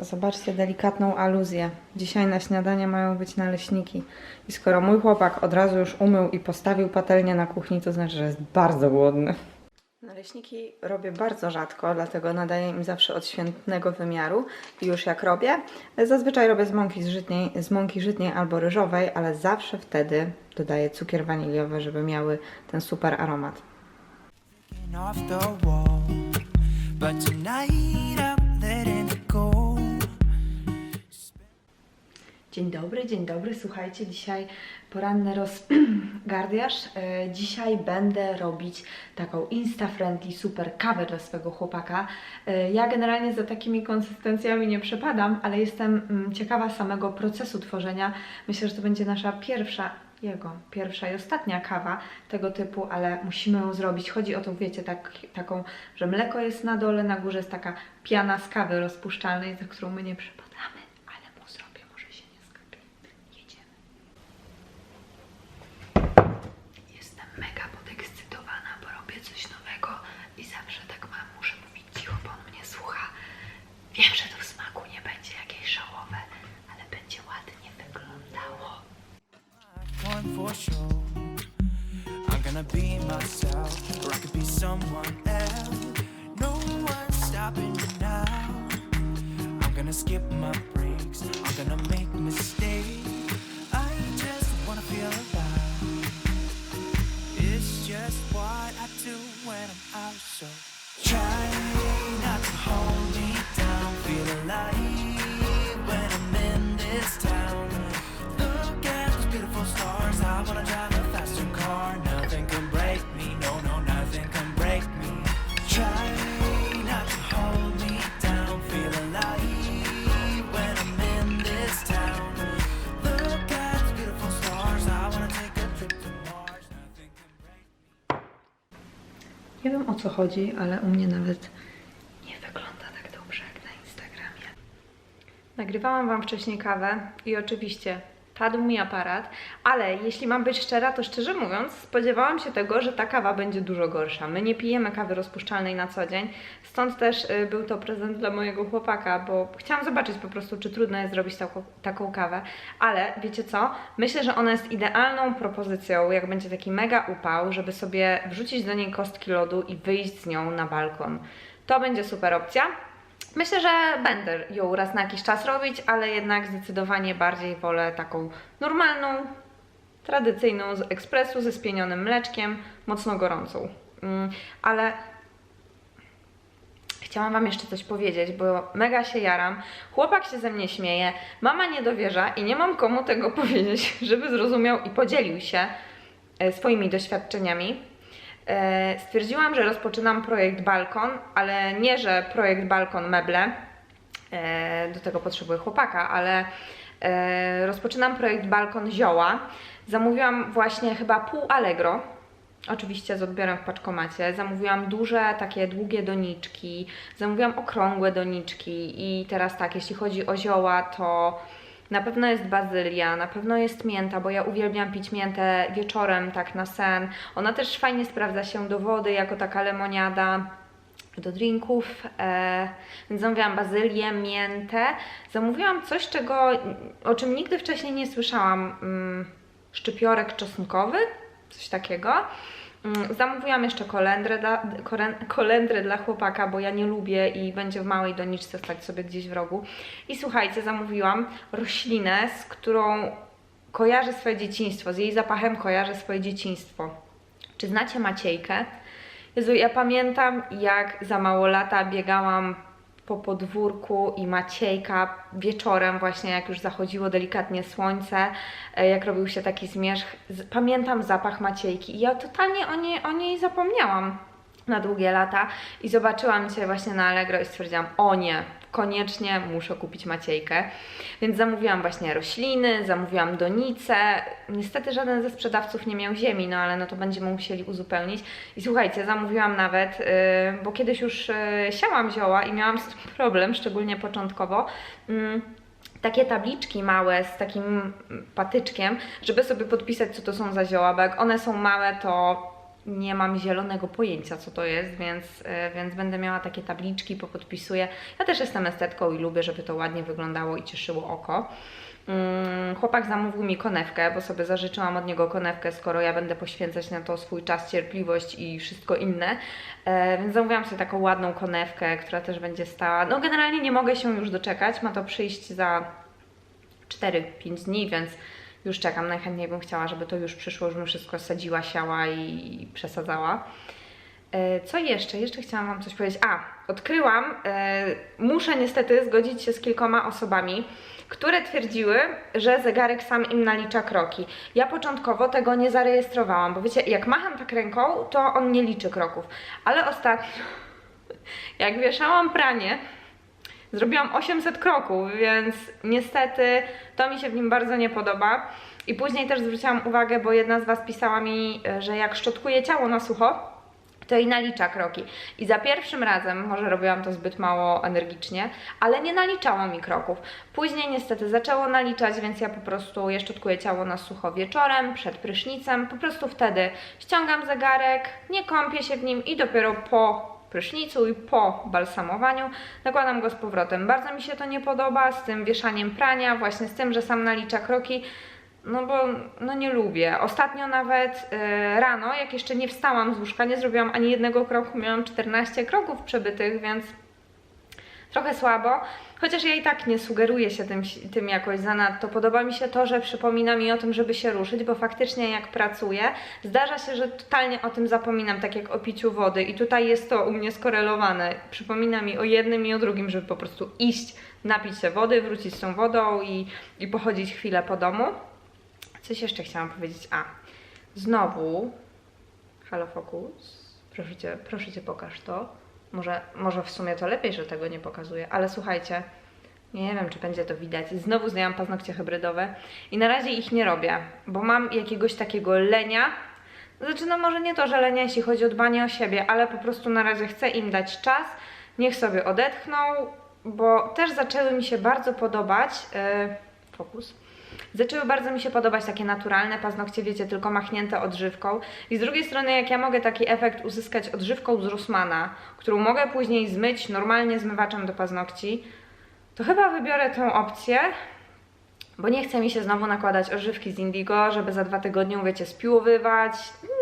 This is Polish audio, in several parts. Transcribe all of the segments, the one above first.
Zobaczcie delikatną aluzję. Dzisiaj na śniadanie mają być naleśniki. I skoro mój chłopak od razu już umył i postawił patelnię na kuchni, to znaczy, że jest bardzo głodny. Naleśniki robię bardzo rzadko, dlatego nadaję im zawsze odświętnego wymiaru. I już jak robię, zazwyczaj robię z mąki, z, żytniej, z mąki żytniej albo ryżowej, ale zawsze wtedy dodaję cukier waniliowy, żeby miały ten super aromat. off the wall. But tonight I'm Dzień dobry, dzień dobry. Słuchajcie, dzisiaj poranny rozgardiaż. E, Dzisiaj będę robić taką insta-friendly super kawę dla swojego chłopaka. E, Ja generalnie za takimi konsystencjami nie przepadam, ale jestem mm, ciekawa samego procesu tworzenia. Myślę, że to będzie nasza pierwsza, jego pierwsza i ostatnia kawa tego typu, ale musimy ją zrobić. Chodzi o to, wiecie, tak, taką, że mleko jest na dole, na górze jest taka piana z kawy rozpuszczalnej, za którą my nie przepadamy, Sure. I'm gonna be myself, or I could be someone else. No one's stopping me now. I'm gonna skip my breaks. I'm gonna make mistakes. I just wanna feel alive. It's just what I do when I'm out. So try wiem o co chodzi, ale u mnie nawet nie wygląda tak dobrze jak na Instagramie. Nagrywałam Wam wcześniej kawę i oczywiście padł mi aparat, ale jeśli mam być szczera, to szczerze mówiąc spodziewałam się tego, że ta kawa będzie dużo gorsza. My nie pijemy kawy rozpuszczalnej na co dzień, stąd też y, był to prezent dla mojego chłopaka, bo chciałam zobaczyć po prostu, czy trudno jest zrobić taką, taką kawę, ale wiecie co? Myślę, że ona jest idealną propozycją, jak będzie taki mega upał, żeby sobie wrzucić do niej kostki lodu i wyjść z nią na balkon. To będzie super opcja. Myślę, że będę ją raz na jakiś czas robić, ale jednak zdecydowanie bardziej wolę taką normalną, tradycyjną z ekspresu ze spienionym mleczkiem, mocno gorącą. Mm, ale chciałam Wam jeszcze coś powiedzieć, bo mega się jaram. Chłopak się ze mnie śmieje, mama nie dowierza i nie mam komu tego powiedzieć, żeby zrozumiał i podzielił się e, swoimi doświadczeniami. E, Stwierdziłam, że rozpoczynam projekt balkon, ale nie, że projekt balkon meble. E, Do tego potrzebuję chłopaka, ale e, rozpoczynam projekt balkon zioła. Zamówiłam właśnie chyba pół Allegro. Oczywiście z odbiorem w paczkomacie. Zamówiłam duże, takie długie doniczki. Zamówiłam okrągłe doniczki. I teraz tak, jeśli chodzi o zioła, to na pewno jest bazylia, na pewno jest mięta, bo ja uwielbiam pić miętę wieczorem, tak na sen. Ona też fajnie sprawdza się do wody, jako taka lemoniada do drinków, e, więc zamówiłam bazylię, miętę. Zamówiłam coś, czego, o czym nigdy wcześniej nie słyszałam. Mm, szczypiorek czosnkowy, coś takiego. Mm, Zamówiłam jeszcze kolendrę dla, kolendrę dla chłopaka, bo ja nie lubię i będzie w małej doniczce stać sobie gdzieś w rogu. I słuchajcie, zamówiłam roślinę, z którą kojarzę swoje dzieciństwo, z jej zapachem kojarzę swoje dzieciństwo. Czy znacie Maciejkę? Jezu, ja pamiętam jak za mało lata biegałam po podwórku i Maciejka wieczorem właśnie jak już zachodziło delikatnie słońce, e, jak robił się taki zmierzch, pamiętam zapach Maciejki i ja totalnie o niej, o niej zapomniałam na długie lata i zobaczyłam Cię właśnie na Allegro i stwierdziłam, o nie, koniecznie muszę kupić Maciejkę. Więc zamówiłam właśnie rośliny, zamówiłam donice. Niestety żaden ze sprzedawców nie miał ziemi, no ale no to będziemy musieli uzupełnić. I słuchajcie, zamówiłam nawet, yy, bo kiedyś już yy, siałam zioła i miałam z tym problem, szczególnie początkowo. Yy, takie tabliczki małe z takim patyczkiem, żeby sobie podpisać, co to są za zioła, bo one są małe, to nie mam zielonego pojęcia, co to jest, więc, e, więc będę miała takie tabliczki, popodpisuję. Ja też jestem estetką i lubię, żeby to ładnie wyglądało i cieszyło oko. Mm, Chłopak zamówił mi konewkę, bo sobie zażyczyłam od niego konewkę, skoro ja będę poświęcać na to swój czas, cierpliwość i wszystko inne. E, więc zamówiłam sobie taką ładną konewkę, która też będzie stała. No generalnie nie mogę się już doczekać, ma to przyjść za 4-5 dni, więc już czekam. Najchętniej bym chciała, żeby to już przyszło, żebym wszystko sadziła, siała i przesadzała. E, Co jeszcze? Jeszcze chciałam Wam coś powiedzieć. A, odkryłam, e, muszę niestety zgodzić się z kilkoma osobami, które twierdziły, że zegarek sam im nalicza kroki. Ja początkowo tego nie zarejestrowałam, bo wiecie, jak macham tak ręką, to on nie liczy kroków. Ale ostatnio, jak wieszałam pranie, Zrobiłam 800 kroków, więc niestety to mi się w nim bardzo nie podoba. I później też zwróciłam uwagę, bo jedna z Was pisała mi, e, że jak szczotkuję ciało na sucho, to i nalicza kroki. I za pierwszym razem, może robiłam to zbyt mało energicznie, ale nie naliczało mi kroków. Później niestety zaczęło naliczać, więc ja po prostu je szczotkuję ciało na sucho wieczorem, przed prysznicem. Po prostu wtedy ściągam zegarek, nie kąpię się w nim i dopiero po prysznicu i po balsamowaniu nakładam go z powrotem. Bardzo mi się to nie podoba z tym wieszaniem prania, właśnie z tym, że sam nalicza kroki. No bo no nie lubię. Ostatnio nawet e, rano, jak jeszcze nie wstałam z łóżka, nie zrobiłam ani jednego kroku, miałam 14 kroków przebytych, więc trochę słabo. Chociaż ja i tak nie sugeruję się tym, tym jakoś zanadto. Podoba mi się to, że przypomina mi o tym, żeby się ruszyć, bo faktycznie jak pracuję, zdarza się, że totalnie o tym zapominam, tak jak o piciu wody. I tutaj jest to u mnie skorelowane. Przypomina mi o jednym i o drugim, żeby po prostu iść, napić się wody, wrócić z tą wodą i, i pochodzić chwilę po domu. Coś jeszcze chciałam powiedzieć. A, znowu. Halo Focus. Proszę cię, proszę cię, pokaż to. Może, może w sumie to lepiej, że tego nie pokazuję, ale słuchajcie, nie wiem, czy będzie to widać. Znowu zdjęłam paznokcie hybrydowe i na razie ich nie robię, bo mam jakiegoś takiego lenia. Znaczy, no może nie to, że lenia, jeśli chodzi o dbanie o siebie, ale po prostu na razie chcę im dać czas, niech sobie odetchną, bo też zaczęły mi się bardzo podobać. Yy, fokus. Zaczęły bardzo mi się podobać takie naturalne paznokcie, wiecie, tylko machnięte odżywką. I z drugiej strony, jak ja mogę taki efekt uzyskać odżywką z Rossmana, którą mogę później zmyć normalnie zmywaczem do paznokci, to chyba wybiorę tę opcję, bo nie chce mi się znowu nakładać odżywki z Indigo, żeby za dwa tygodnie, wiecie, spiłowywać.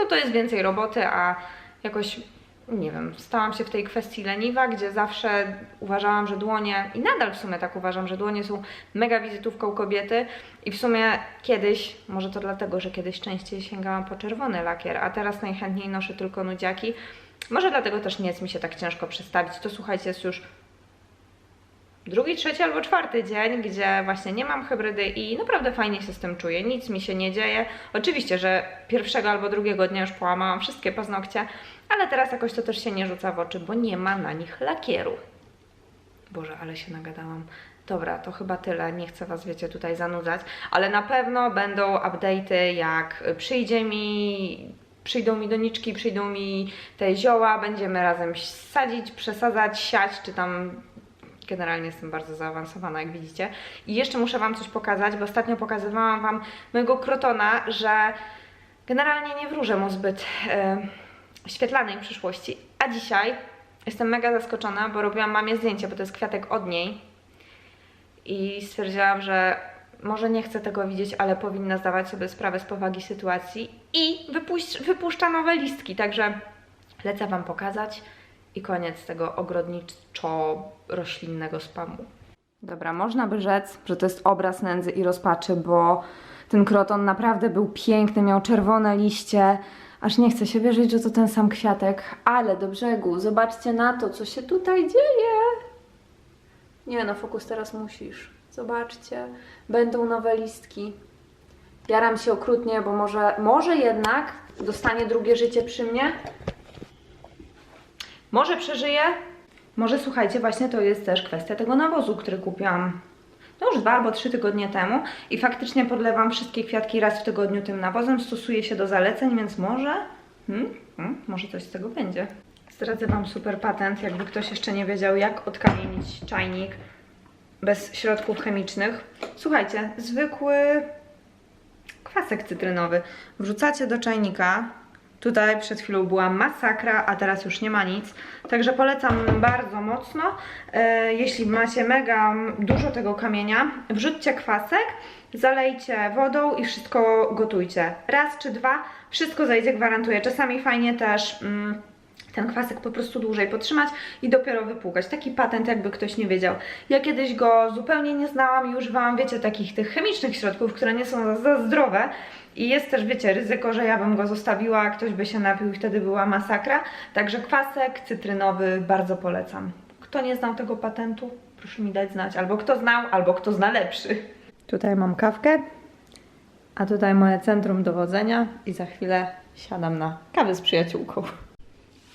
No to jest więcej roboty, a jakoś nie wiem, stałam się w tej kwestii leniwa, gdzie zawsze uważałam, że dłonie, i nadal w sumie tak uważam, że dłonie są mega wizytówką kobiety i w sumie kiedyś, może to dlatego, że kiedyś częściej sięgałam po czerwony lakier, a teraz najchętniej noszę tylko nudziaki. Może dlatego też nie jest mi się tak ciężko przestawić. To słuchajcie, jest już drugi, trzeci albo czwarty dzień, gdzie właśnie nie mam hybrydy i naprawdę fajnie się z tym czuję, nic mi się nie dzieje. Oczywiście, że pierwszego albo drugiego dnia już połamałam wszystkie paznokcie, ale teraz jakoś to też się nie rzuca w oczy, bo nie ma na nich lakieru. Boże, ale się nagadałam. Dobra, to chyba tyle. Nie chcę Was, wiecie, tutaj zanudzać, ale na pewno będą update'y, jak przyjdzie mi, przyjdą mi doniczki, przyjdą mi te zioła, będziemy razem sadzić, przesadzać, siać, czy tam Generalnie jestem bardzo zaawansowana, jak widzicie. I jeszcze muszę Wam coś pokazać, bo ostatnio pokazywałam Wam mojego krotona, że generalnie nie wróżę mu zbyt świetlanej przyszłości. A dzisiaj jestem mega zaskoczona, bo robiłam mamie zdjęcie, bo to jest kwiatek od niej. I stwierdziłam, że może nie chcę tego widzieć, ale powinna zdawać sobie sprawę z powagi sytuacji. I wypuść, wypuszcza nowe listki, także lecę Wam pokazać i koniec tego ogrodniczo-roślinnego spamu. Dobra, można by rzec, że to jest obraz nędzy i rozpaczy, bo ten kroton naprawdę był piękny, miał czerwone liście, aż nie chce się wierzyć, że to ten sam kwiatek, ale do brzegu, zobaczcie na to, co się tutaj dzieje. Nie no, fokus teraz musisz. Zobaczcie, będą nowe listki. Jaram się okrutnie, bo może, może jednak dostanie drugie życie przy mnie. Może przeżyję, może słuchajcie, właśnie to jest też kwestia tego nawozu, który kupiłam no już dwa albo trzy tygodnie temu i faktycznie podlewam wszystkie kwiatki raz w tygodniu tym nawozem, stosuję się do zaleceń, więc może, hmm, hmm, może coś z tego będzie. Zdradzę Wam super patent, jakby ktoś jeszcze nie wiedział, jak odkamienić czajnik bez środków chemicznych. Słuchajcie, zwykły kwasek cytrynowy. Wrzucacie do czajnika, Tutaj przed chwilą była masakra, a teraz już nie ma nic. Także polecam bardzo mocno. E, jeśli macie mega dużo tego kamienia, wrzućcie kwasek, zalejcie wodą i wszystko gotujcie. Raz czy dwa, wszystko zajdzie, gwarantuję. Czasami fajnie też. Mm, ten kwasek po prostu dłużej potrzymać i dopiero wypłukać. Taki patent, jakby ktoś nie wiedział. Ja kiedyś go zupełnie nie znałam i używałam, wiecie, takich tych chemicznych środków, które nie są za, za zdrowe. I jest też, wiecie, ryzyko, że ja bym go zostawiła, ktoś by się napił i wtedy była masakra. Także kwasek cytrynowy bardzo polecam. Kto nie znał tego patentu, proszę mi dać znać. Albo kto znał, albo kto zna lepszy. Tutaj mam kawkę, a tutaj moje centrum dowodzenia i za chwilę siadam na kawę z przyjaciółką.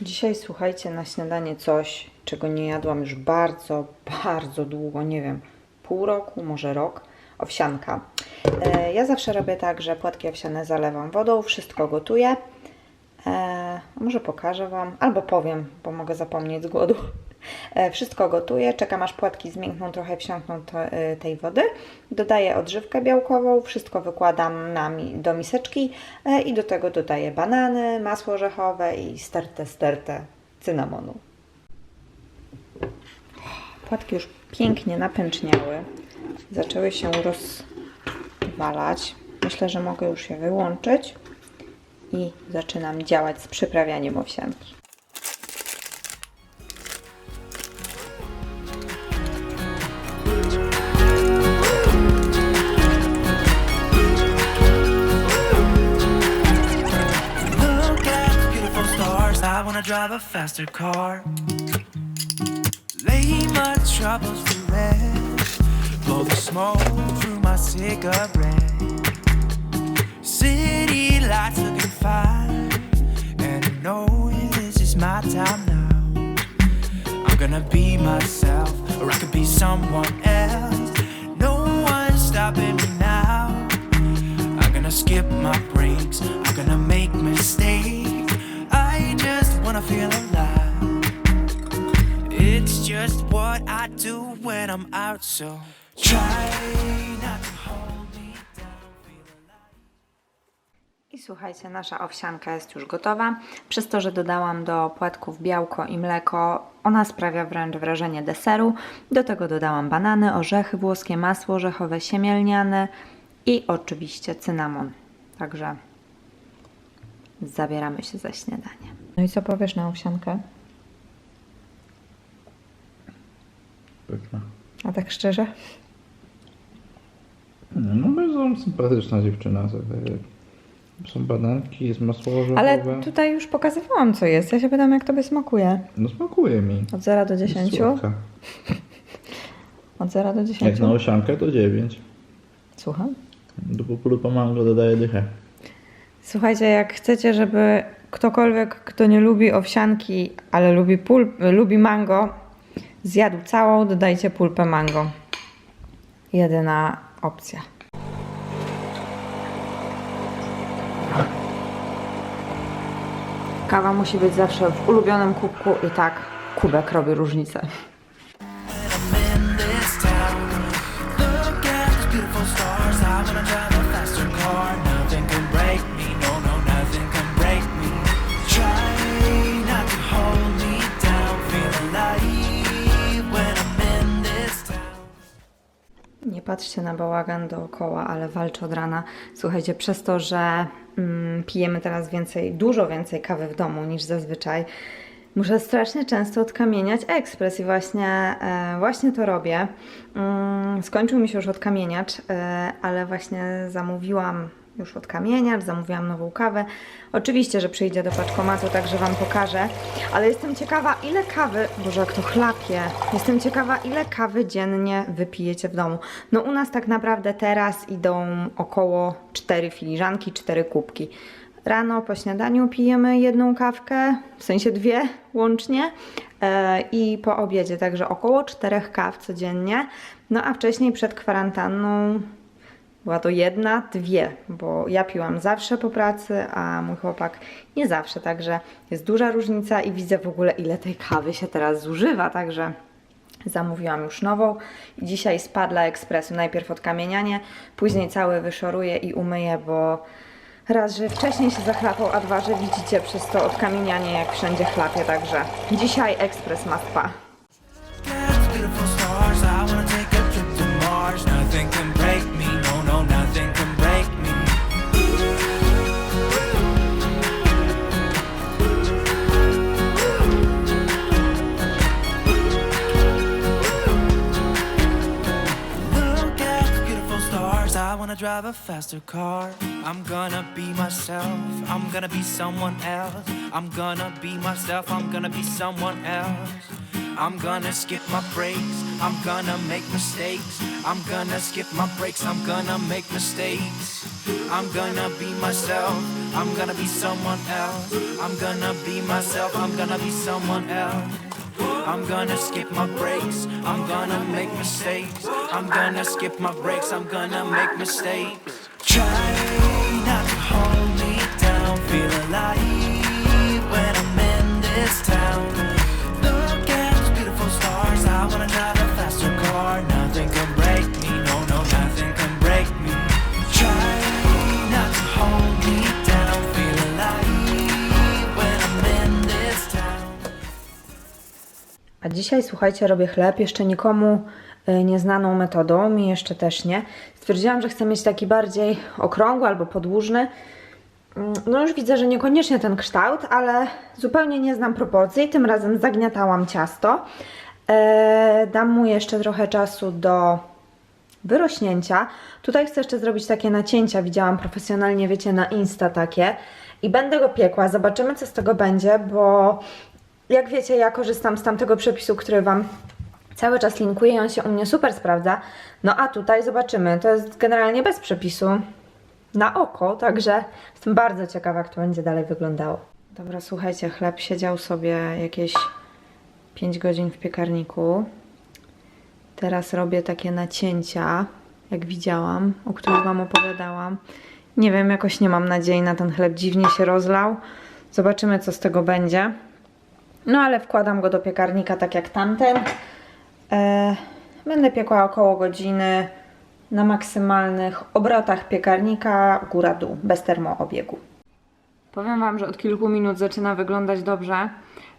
Dzisiaj słuchajcie na śniadanie coś, czego nie jadłam już bardzo, bardzo długo, nie wiem, pół roku, może rok. Owsianka. E, ja zawsze robię tak, że płatki owsiane zalewam wodą, wszystko gotuję. E, może pokażę Wam, albo powiem, bo mogę zapomnieć z głodu. E, wszystko gotuję, czekam aż płatki zmiękną, trochę wsiąkną tej wody. Dodaję odżywkę białkową, wszystko wykładam na do miseczki i do tego dodaję banany, masło orzechowe i stertę, stertę cynamonu. Płatki już pięknie napęczniały, zaczęły się rozwalać. Myślę, że mogę już je wyłączyć i zaczynam działać z przyprawianiem owsianki. Drive a faster car. Lay my troubles to rest. Blow the smoke through my cigarette. City lights looking fine. And I know this is my time now. I'm gonna be myself, or I could be someone else. No one's stopping me now. I'm gonna skip my breaks. I'm gonna make mistakes. I just wanna feel alive. It's just what I do when I'm out, so try not to hold me down. I słuchajcie, nasza owsianka jest już gotowa. Przez to, że dodałam do płatków białko i mleko, ona sprawia wręcz wrażenie deseru. Do tego dodałam banany, orzechy włoskie, masło orzechowe, siemielniane i oczywiście cynamon. Także zabieramy się za śniadanie. No i co powiesz na owsiankę? A tak szczerze? No bardzo sympatyczna dziewczyna. sobie. Są bananki, jest masło orzechowe. Ale tutaj już pokazywałam, co jest. Ja się pytam, jak tobie smakuje. No smakuje mi. Od 0 do Jest 10? słodka. Od 0 do 10? Jak na osiankę to 9. Słucham? Do populupa mango dodaję dychę. Słuchajcie, jak chcecie, żeby ktokolwiek, kto nie lubi owsianki, ale lubi, pulp, lubi mango, zjadł całą, dodajcie pulpę mango. Jedyna opcja. Kawa musi być zawsze w ulubionym kubku i tak kubek robi różnicę. I'm this town. Patrzcie na bałagan dookoła, ale walczę od rana. Słuchajcie, przez to, że mm, pijemy teraz więcej, dużo więcej kawy w domu niż zazwyczaj, muszę strasznie często odkamieniać ekspres i właśnie, e, właśnie to robię. Mm, skończył mi się już odkamieniacz, e, ale właśnie zamówiłam już odkamieniacz, zamówiłam nową kawę. Oczywiście, że przyjdzie do paczkomatu, także Wam pokażę, ale jestem ciekawa, ile kawy, Boże, jak to chlapie, jestem ciekawa, ile kawy dziennie wypijecie w domu. No u nas tak naprawdę teraz idą około 4 filiżanki, 4 kubki. Rano po śniadaniu pijemy jedną kawkę, w sensie dwie łącznie e, i po obiedzie, także około czterech kaw codziennie. No a wcześniej przed kwarantanną była to jedna, dwie, bo ja piłam zawsze po pracy, a mój chłopak nie zawsze, także jest duża różnica i widzę w ogóle ile tej kawy się teraz zużywa, także zamówiłam już nową dzisiaj spadła ekspresu. Najpierw odkamienianie, później cały wyszoruję i umyję, bo Raz, że wcześniej się zachlapał, a dwa, że widzicie przez to odkamienianie, jak wszędzie chlapie, także dzisiaj ekspres must pa. Wanna drive a faster car. I'm gonna be myself. I'm gonna be someone else. I'm gonna be myself. I'm gonna be someone else. I'm gonna skip my breaks. I'm gonna make mistakes. I'm gonna skip my breaks. I'm gonna make mistakes. I'm gonna be myself. I'm gonna be someone else. I'm gonna be myself. I'm gonna be someone else. I'm gonna skip my breaks. I'm gonna make mistakes. I'm gonna skip my breaks. I'm gonna make mistakes. Try not to hold me down. Feel alive when I'm in this town. Look at those beautiful stars. I wanna drive a faster car. Nothing can break dzisiaj, słuchajcie, robię chleb jeszcze nikomu y, nieznaną metodą, mi jeszcze też nie. Stwierdziłam, że chcę mieć taki bardziej okrągły albo podłużny. Mm, No już widzę, że niekoniecznie ten kształt, ale zupełnie nie znam proporcji. Tym razem zagniatałam ciasto. E, dam mu jeszcze trochę czasu do wyrośnięcia. Tutaj chcę jeszcze zrobić takie nacięcia, widziałam profesjonalnie, wiecie, na Insta takie. I będę go piekła, zobaczymy co z tego będzie, bo jak wiecie, ja korzystam z tamtego przepisu, który Wam cały czas linkuję i on się u mnie super sprawdza. No a tutaj zobaczymy, to jest generalnie bez przepisu na oko, także jestem bardzo ciekawa, jak to będzie dalej wyglądało. Dobra, słuchajcie, chleb siedział sobie jakieś 5 godzin w piekarniku. Teraz robię takie nacięcia, jak widziałam, o których Wam opowiadałam. Nie wiem, jakoś nie mam nadziei na ten chleb, dziwnie się rozlał. Zobaczymy, co z tego będzie. No ale wkładam go do piekarnika tak jak tamten. E, będę piekła około godziny na maksymalnych obrotach piekarnika góra-dół, bez termoobiegu. Powiem Wam, że od kilku minut zaczyna wyglądać dobrze.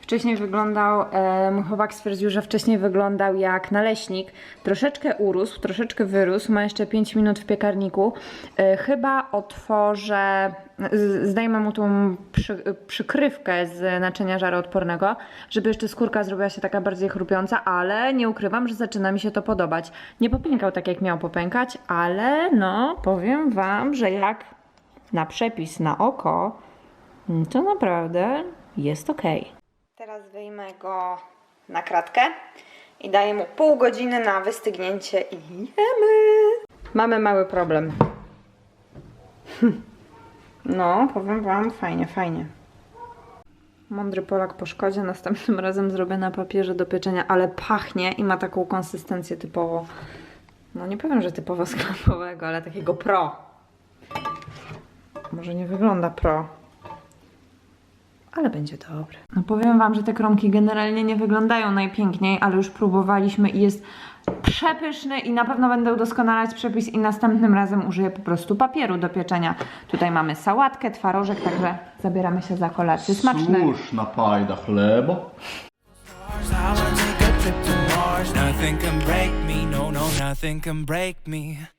Wcześniej wyglądał, e, mój chłopak stwierdził, że wcześniej wyglądał jak naleśnik. Troszeczkę urósł, troszeczkę wyrósł, ma jeszcze 5 minut w piekarniku. E, chyba otworzę, z- zdejmę mu tą przy, przykrywkę z naczynia żaroodpornego, żeby jeszcze skórka zrobiła się taka bardziej chrupiąca, ale nie ukrywam, że zaczyna mi się to podobać. Nie popękał tak jak miał popękać, ale no, powiem Wam, że jak na przepis na oko, to naprawdę jest ok. Teraz wyjmę go na kratkę i daję mu pół godziny na wystygnięcie i jemy. Mamy mały problem. No, powiem Wam, fajnie, fajnie. Mądry Polak po szkodzie, następnym razem zrobię na papierze do pieczenia, ale pachnie i ma taką konsystencję typowo, no nie powiem, że typowo sklepowego, ale takiego pro. Może nie wygląda pro, ale będzie dobre. No powiem Wam, że te kromki generalnie nie wyglądają najpiękniej, ale już próbowaliśmy i jest przepyszny i na pewno będę udoskonalać przepis i następnym razem użyję po prostu papieru do pieczenia. Tutaj mamy sałatkę, twarożek, także zabieramy się za kolację. Smaczne! Słuszna pajda chleba. Nothing can break me, no, no, nothing can break me.